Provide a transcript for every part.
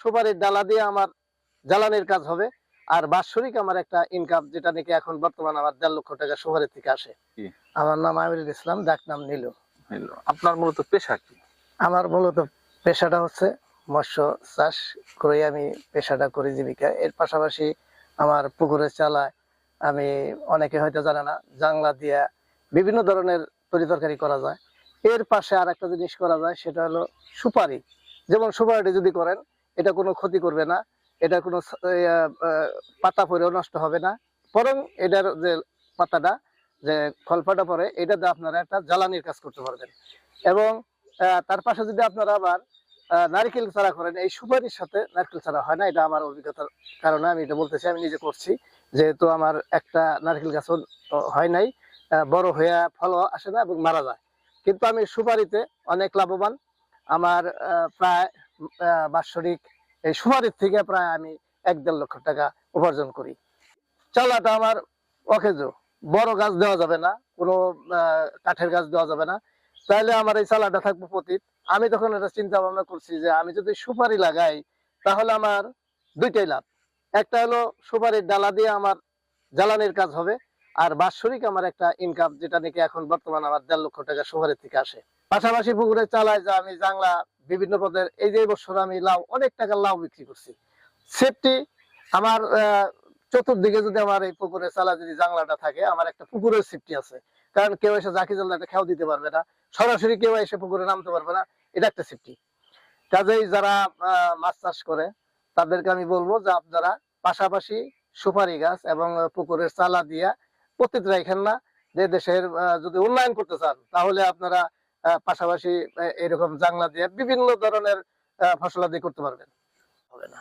সুপারির ডালা দিয়ে আমার জ্বালানির কাজ হবে। আর বাৎসরিক আমার একটা ইনকাম যেটা নাকি এখন বর্তমান আমার দেড় লক্ষ টাকা সুপারির থেকে আসে। আমার নাম আমিরুল ইসলাম ডাক নাম নীলু। আপনার মূলত পেশা কি? আমার মূলত পেশাটা হচ্ছে মৎস্য চাষ করে আমি পেশাটা করি জীবিকা। এর পাশাপাশি আমার পুকুরে চালায়। আমি অনেকে হয়তো জানে না জাংলা দিয়া বিভিন্ন ধরনের তরিতরকারি করা যায়। এর পাশে আর একটা জিনিস করা যায় সেটা হলো সুপারি। যেমন সুপারিটি যদি করেন এটা কোনো ক্ষতি করবে না, এটা কোনো পাতা পরেও নষ্ট হবে না। বরং এটার যে পাতাটা, যে খলপাটা পরে, এটাতে আপনারা একটা জ্বালানির কাজ করতে পারবেন। এবং তার পাশে যদি আপনারা আবার নারকেল চারা করেন, এই সুপারির সাথে নারকেল চারা হয় না, এটা আমার অভিজ্ঞতার কারণে আমি এটা বলতেছি, আমি নিজে করছি। যেহেতু আমার একটা নারকেল গাছও হয় নাই বড় হয়ে ফল আসে না এবং মারা যায়। কিন্তু আমি সুপারিতে অনেক লাভবান। আমার প্রায় বাৎসরিক, এই সুপারির থেকে প্রায় আমি এক দেড় লক্ষ টাকা উপার্জন করি। চালাটা আমার অকেজ। বড় গাছ দেওয়া যাবে না, কোনো কাঠের গাছ দেওয়া যাবে না। তাহলে আমার এই চালাটা থাকব পতিত। আমি তখন এটা চিন্তা ভাবনা করছি যে আমি যদি সুপারি লাগাই, তাহলে আমার দুইটাই লাভ। একটা হলো সুপারির ডালা দিয়ে আমার জ্বালানির কাজ হবে, আর বাৎসরিক আমার একটা ইনকাম যেটা নাকি এখন বর্তমান আমার দেড় লক্ষ টাকা সুপারির থেকে আসে। পাশাপাশি পুকুরে চালাই যে আমি জাংলা, বিভিন্ন পদের, এই যে বছর আমি লাউ, অনেক টাকা লাউ বিক্রি করছি। সেফটি, আমার চতুর্দিকে যদি আমার এই পুকুরে চালা যদি জাংলাটা থাকে, আমার একটা পুকুরের সেফটি আছে। কারণ কেউ এসে জাকি জানলাটা খেয়াল দিতে পারবে না। সরাসরি কেউ এসে পুকুরে নামতে পারবে না। এটা একটা সেফটি। কাজেই যারা মাছ চাষ করে, তাদেরকে আমি বলব যে আপনারা পাশাপাশি সুপারি গাছ এবং পুকুরের চালা দিয়া পতিত রাখেন না। যে দেশের যদি উন্নয়ন করতে চান, তাহলে আপনারা পাশাপাশি এরকম জাংলা দিয়ে বিভিন্ন ধরনের ফসলাদি করতে পারবেন।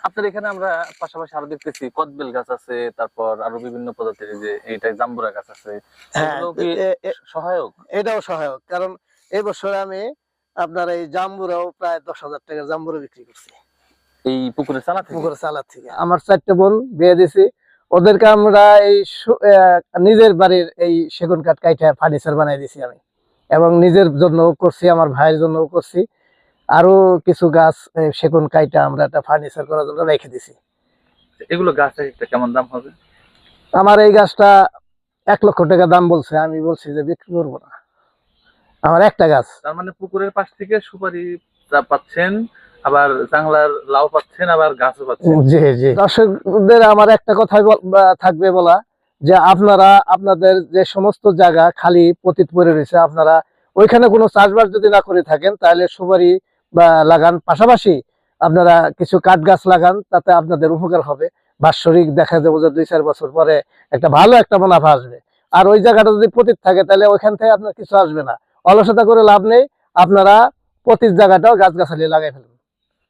আপনার এখানে আমরা পাশাপাশি আরও দেখতেছি কদবেল গাছ আছে তারপর আরও বিভিন্ন প্রজাতির যে এইটা জাম্বুরা গাছ আছে হ্যাঁ সহায়ক? এটাও সহায়ক কারণ এই বছরে আমি আপনার এই জাম্বুরাও প্রায় দশ হাজার টাকার জাম্বুরা বিক্রি করছি। এই পুকুরে চালা থেকে? পুকুর চালার থেকে। আমার চারটে বোন বিয়ে দিছি ওদেরকে আমরা এই নিজের বাড়ির এই সেগুন কাঠ কাইটা ফার্নিচার বানাই দিছি আমি। এবং নিজের জন্য করছি আমার ভাইয়ের জন্য করছি। আরও কিছু গাছ সেগুন কাইটা আমরা একটা ফার্নিচার করার জন্য রেখে দিছি। এগুলো গাছ কেমন দাম হবে? আমার এই গাছটা এক লক্ষ টাকা দাম বলছে আমি বলছি যে বিক্রি করব না। আমার একটা গাছ। তার মানে পুকুরের পাশ থেকে সুপারি পাচ্ছেন আবার জাংলার লাউ পাচ্ছেন আবার গাছও পাচ্ছেন। জি জি। দর্শকদের আমার একটা কথাই থাকবে বলা যে আপনারা আপনাদের যে সমস্ত জায়গা খালি পতিত পড়ে রয়েছে, আপনারা ওইখানে কোনো চাষবাস যদি না করে থাকেন, তাহলে সুপারি বা লাগান। পাশাপাশি আপনারা কিছু কাঠ গাছ লাগান, তাতে আপনাদের উপকার হবে। বাৎসরিক দেখা যাব যে দুই চার বছর পরে একটা ভালো একটা মুনাফা আসবে। আর ওই জায়গাটা যদি পতিত থাকে, তাহলে ওইখান থেকে আপনার কিছু আসবে না। অলসতা করে লাভ নেই। আপনারা পতিত জায়গাটাও গাছগাছালি লাগাই ফেলুন